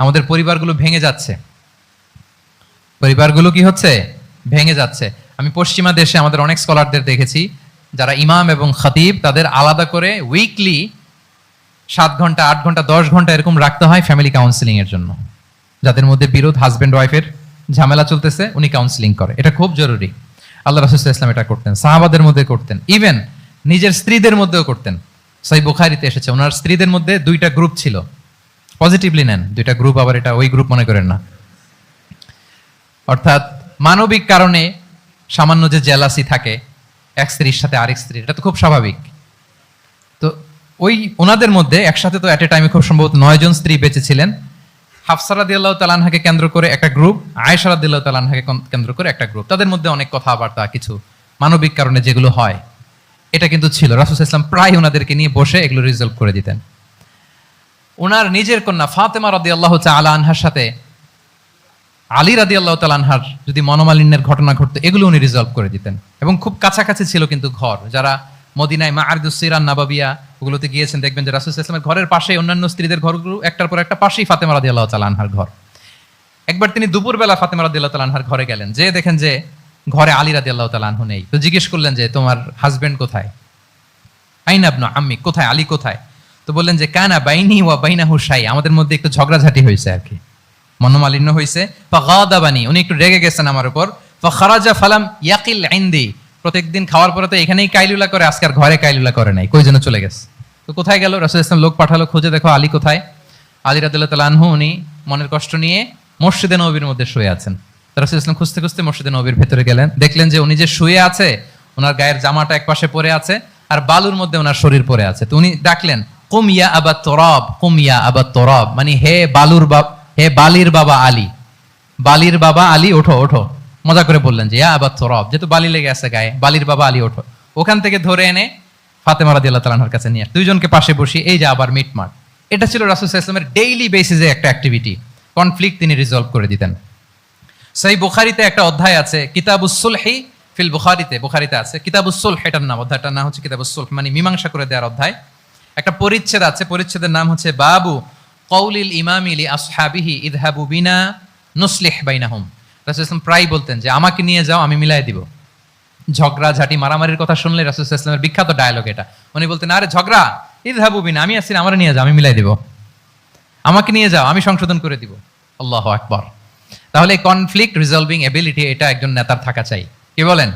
আমাদের পরিবারগুলো ভেঙে যাচ্ছে। পরিবারগুলো কি হচ্ছে? ভেঙে যাচ্ছে। আমি পশ্চিমা দেশে আমাদের অনেক স্কলারদের দেখেছি, যারা ইমাম এবং খতিব, তাদের আলাদা করে উইকলি সাত ঘণ্টা, আট ঘণ্টা, দশ ঘণ্টা এরকম রাখতে হয় ফ্যামিলি কাউন্সিলিং এর জন্য। যাদের মধ্যে বিরোধ হাজব্যান্ড ওয়াইফের ঝামেলা চলতেছে, উনি কাউন্সিলিং করে। এটা খুব জরুরি। আল্লাহ রাসুল ইসলাম এটা করতেন, সাহাবাদের মধ্যে করতেন। ইভেন নিজের স্ত্রীদের মধ্যেও করতেন। সাই বুখারিতে এসেছে, ওনার স্ত্রীদের মধ্যে দুইটা গ্রুপ ছিল। পজিটিভলি নেন। দুইটা গ্রুপ আবার এটা ওই গ্রুপ মনে করেন না। অর্থাৎ মানবিক কারণে সামান্য যে জেলাসি থাকে, এক স্ত্রীর সাথে আরেক স্ত্রীর, এটা তো খুব স্বাভাবিক। তো ওই ওনাদের মধ্যে একসাথে তো অ্যাট এ টাইমে খুব সম্ভবত নয় জন স্ত্রী বেঁচে ছিলেন। দিল্লাহ তালানহাকে কেন্দ্র করে একটা গ্রুপ আয়েশারা দিল্লাহ তালানহাকে কেন্দ্র করে একটা গ্রুপ তাদের মধ্যে অনেক কথাবার্তা, কিছু মানবিক কারণে যেগুলো হয়, এটা কিন্তু ছিল। রাসুল ইসলাম প্রায় ওনাদেরকে নিয়ে বসে এগুলো রিজলভ করে দিতেন। ওনার নিজের কন্যা ফাতেমা রাদি আল্লাহ আলা আনহার সাথে, আলী রাদি আল্লাহ তালানহার যদি মনোমালিন্যের ঘটনা ঘটতো, এগুলো উনি রিজলভ করে দিতেন। এবং খুব কাছাকাছি ছিল কিন্তু ঘর, যারা মদিনায় মা আরদুসিরান নাবাবিয়া ওগুলোতে গিয়েছেন, দেখবেন যে রাসুল ইসলামের ঘরের পাশে অন্যান্য স্ত্রীদের ঘরগুলো, একটার পর একটা পাশেই ফাতেমা রাদি আল্লাহ তালানহার ঘর। একবার তিনি দুপুরবেলা ফাতেমা রাদি আল্লাহ তালানহার ঘরে গেলেন যে দেখেন যে ঘরে আলী রাদি আল্লাহ তালানহু নেই। তো জিজ্ঞেস করলেন যে, তোমার হাজবেন্ড কোথায়? আইন আবনু আম্মি, কোথায়? আলী কোথায়? তো বললেন যে, কানা বাইনি ওয়া বাইনা হুসাই আমাদের মধ্যে একটু ঝগড়াঝাটি হয়েছে আর কি। মনোমালিন্য হয়েছে। ফাগাদাবানি উনি একটু রেগে গেছেন আমার উপর। ফাখারাজা ফালাম ইয়াকিল ইনদি। প্রত্যেকদিন খাওয়ার পরে তো এখানেই কাইলুলা করে আজকে আর ঘরে কাইলুলা করে নাই। কই জন্য চলে গেছে। তো কোথায় গেল? রাসূল ইসলাম লোক পাঠালো, খুঁজে দেখো আলী কোথায়? আলী রাদিয়াল্লাহু তাআলা আনহু, উনি মনের কষ্ট নিয়ে মসজিদে নবীর মধ্যে শুয়ে আছেন। রাসূল ইসলাম খুঁজতে খুঁজতে মসজিদে নবীর ভেতরে গেলেন। দেখলেন যে উনি যে শুয়ে আছে ওনার গায়ের জামাটা এক পাশে পড়ে আছে, আর বালুর মধ্যে ওনার শরীর পড়ে আছে। তো উনি ডাকলেন কুমিয়া আবা তরব কুমিয়া আবা তরব। মানে হে বালুর বাব, হে বালির বাবা আলী। বালির বাবা আলী, ওঠো ওঠো। মজা করে বললেন যে, ইয়া আবার তরব, যেহেতু বালি লেগে আছে গায়ে, বালির বাবা আলী, ওঠো। ওখান থেকে ধরে এনে ফাতেমা রাদি আল্লাহ তালানোর কাছে নিয়ে দুইজনকে পাশে বসি এই যে আবার মিটমাট এটা ছিল রাসুল ইসলামের ডেইলি বেসিসে একটা অ্যাক্টিভিটি কনফ্লিক্ট তিনি রিজলভ করে দিতেন। সেই বুখারিতে একটা অধ্যায় আছে কিতাবুসুলহি ফিল বুখারিতে বুখারিতে আছে কিতাবুসুল এটার নাম, অধ্যায়টার নাম হচ্ছে কিতাবুসুল মানে মীমাংসা করে দেওয়ার অধ্যায়। একটা পরিচ্ছেদ আছে, পরিচ্ছেদের নাম হচ্ছে বাবু কৌলিল ইমামিলি আসহাবিহি ইদহাবু বিনা নুসলিহ বাইনাহুম। রাসূল ইসলাম প্রায় বলতেন যে, আমাকে নিয়ে যাও, আমি মিলাই দিব। ঝগড়া, ঝাঁটি, মারামারির কথা শুনলে রাসূল ইসলামের বিখ্যাত ডায়লগ এটা। উনি বলতেন, আরে ঝগড়া ইদহাবু বিনা, আমি আসছি আমার নিয়ে যাও, আমি মিলাই দিব। আমাকে নিয়ে যাও, আমি সংশোধন করে দিব। আল্লাহ আকবার। তাহলে কনফ্লিক্ট রিজলভিং এবিলিটি এটা একজন নেতার থাকা চাই। কি বলেন?